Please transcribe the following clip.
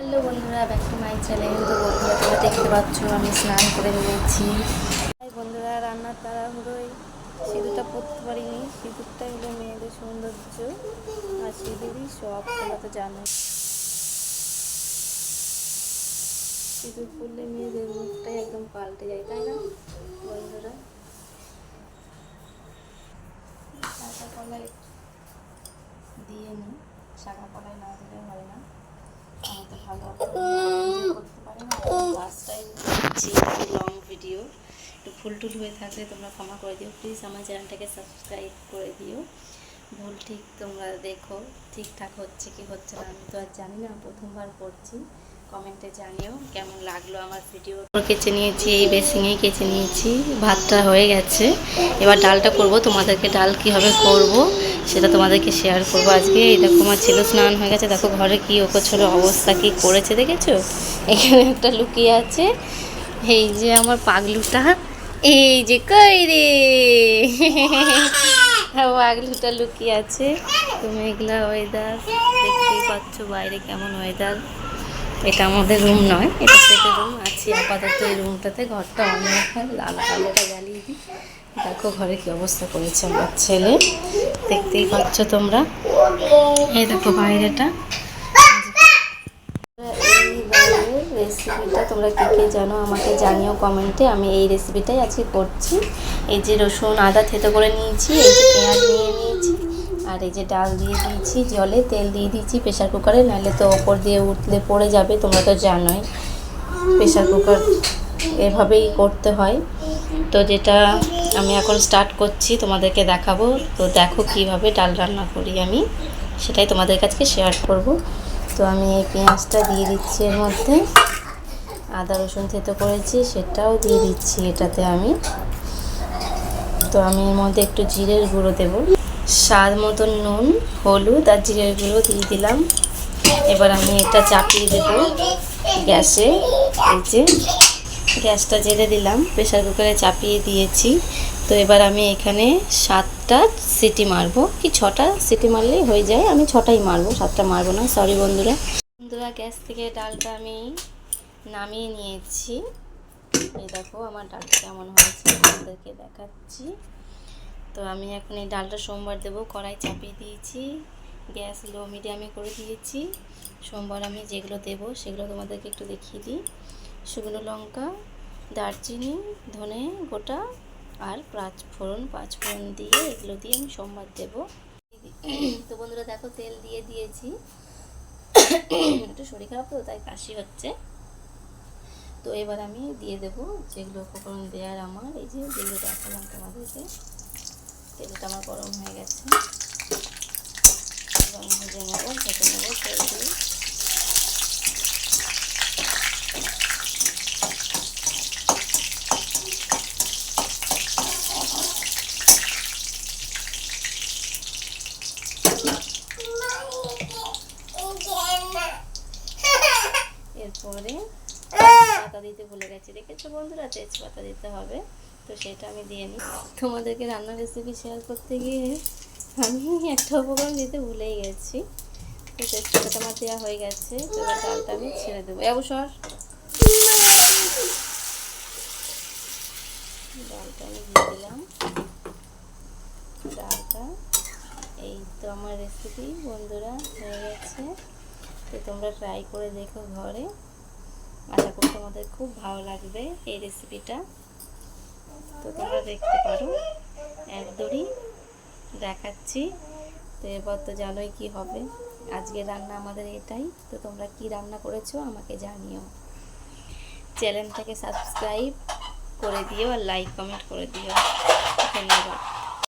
Hello বন্ধুরা, back to my channel. তো বন্ধুরা, তোমরা দেখতে পাচ্ছ, আমি স্নান করে নিয়েছি। বন্ধুরা, রান্নার তাড়াহুড়োয় সিঁদুরটা পরতে পারিনি। সিঁদুরটা হলো মেয়েদের সৌন্দর্য। আর সিঁদুরই সব, তোমরা তো জানো সিঁদুর পরলে মেয়েদের মুখটাই একদম পাল্টে যায়, তাই না, বন্ধুরা? শাখা কলায় দিয়ে নিই শাখা কলায় না দিলে হয় না। লং ভিডিও একটু ফুল টুল হয়ে থাকলে তোমরা ক্ষমা করে দিও প্লিজ আমার চ্যানেলটাকে সাবস্ক্রাইব করে দিও ভুল ঠিক তোমরা দেখো ঠিকঠাক হচ্ছে কি হচ্ছে না আমি তো আর জানি না প্রথমবার করছি কমেন্টে জানিও কেমন লাগল আমার ভিডিও কেচে নিয়েছি, এই বেসিংয়ে কেচে নিয়েছি, ভাতটা হয়ে গেছে। এবার ডালটা করব, তোমাদেরকে ডাল কীভাবে করব সেটা তোমাদেরকে শেয়ার করব। আজকে এই দেখো আমার ছেলে স্নান হয়ে গেছে, দেখো ঘরে কি ওকোছলো অবস্থা, কি করেছে দেখেছ? এখানে একটা লুকিয়ে আছে, এই যে আমার পাগলুটা, এই যে কই রে? পাগলুটা লুকিয়ে আছে, তুমি এগুলা ওয়েদার দেখতেই পাচ্ছ বাইরে কেমন ওয়েদার এটা আমাদের রুম নয়, এটা সেটের রুম আছি আপাতত এই রুমটাতে ঘরটা অন্ধকার লাল আলোটা জ্বালিয়ে দিই। দেখো ঘরে কি অবস্থা করেছে আমার ছেলে। দেখতেই পাচ্ছ তোমরা। এই দেখো বাইরেটা। রেসিপিটা তোমরা কে কে জানো আমাকে জানিও কমেন্টে। আমি এই রেসিপিটাই আজকে করছি। এই যে রসুন, আদা থেতো করে নিয়েছি, এই যে পেঁয়াজ নিয়ে নিয়েছি। আর এই যে ডাল দিয়ে দিয়েছি, জলে তেল দিয়ে দিয়েছি প্রেশার কুকারে নাহলে তো ওপর দিয়ে উঠলে পড়ে যাবে, তোমরা তো জানোই। প্রেশার কুকার এভাবেই করতে হয়। তো যেটা আমি এখন স্টার্ট করছি, তোমাদেরকে দেখাবো। তো দেখো কীভাবে ডাল রান্না করি আমি, সেটাই তোমাদের কাছে শেয়ার করব। তো আমি এই পেঁয়াজটা দিয়ে দিচ্ছি এর মধ্যে। আদা রসুন থেতো করেছি, সেটাও দিয়ে দিচ্ছি এটাতে আমি। তো আমি এর মধ্যে একটু জিরের গুঁড়ো দেব। স্বাদ মতন নুন, হলুদ আর জিরের গুঁড়ো দিয়ে দিলাম। এবার আমি এটা চাপিয়ে দেব গ্যাসে। এই যে গ্যাসটা জেলে দিলাম প্রেশার কুকারে চাপিয়ে দিয়েছি। তো এবার আমি এখানে সাতটা সিটি মারবো। কি ছটা সিটি মারলেই হয়ে যায়, আমি ছটাই মারবো, সাতটা মারবো না সরি বন্ধুরা। বন্ধুরা, গ্যাস থেকে ডালটা আমি নামিয়ে নিয়েছি। এই দেখো, আমার ডালটা কেমন হয়েছে আপনাদেরকে দেখাচ্ছি। তো আমি এখন এই ডালটা সোমবার দেবো, কড়াই চাপিয়ে দিয়েছি, গ্যাস লো মিডিয়ামে করে দিয়েছি। সোমবার আমি যেগুলো দেবো সেগুলো তোমাদেরকে একটু দেখিয়ে দিই। শুকনো লঙ্কা, দারচিনি, ধনে গোটা আর পাঁচ ফোড়ন পাঁচ ফোড়ন দিয়ে এগুলো দিয়ে আমি সোমবার দেবো। তো বন্ধুরা দেখো তেল দিয়ে দিয়েছি। একটু শরীর খারাপ তো, তাই কাশি হচ্ছে। তো এবার আমি দিয়ে দেবো যেগুলো উপকরণ দেওয়ার আমার, এই যে যেগুলো দেখালাম তোমাদেরকে। তেলটা আমার গরম হয়ে গেছে। এবং ভেজে নেব ভেজে নেব তেল এরপরে তেজপাতা দিতে ভুলে গেছি। দেখেছ বন্ধুরা? তেজপাতা দিতে হবে। তো সেটা আমি দিয়ে নিই। তোমাদেরকে রান্নার রেসিপি শেয়ার করতে গিয়ে আমি একটা উপকরণ দিতে ভুলেই গেছি। তো তেজপাতাটা আমার দেওয়া হয়ে গেছে। তো এবার ডালটা আমি ছেড়ে দেবো। অবসর। ডালটা আমি দিয়ে দিলাম। ডালটা, এই তো আমার রেসিপি বন্ধুরা, হয়ে গেছে। তো তোমরা ট্রাই করে দেখো ঘরে। আশা করি তোমাদের খুব ভালো লাগবে এই রেসিপিটা তো তোমরা দেখতে পারো, একদমই দেখাচ্ছি। তো এবার তো জানোই কি হবে। আজকে রান্না আমাদের এটাই। তো তোমরা কি রান্না করেছ আমাকে জানিও। চ্যানেলটাকে সাবস্ক্রাইব করে দিও আর লাইক কমেন্ট করে দিও। ধন্যবাদ।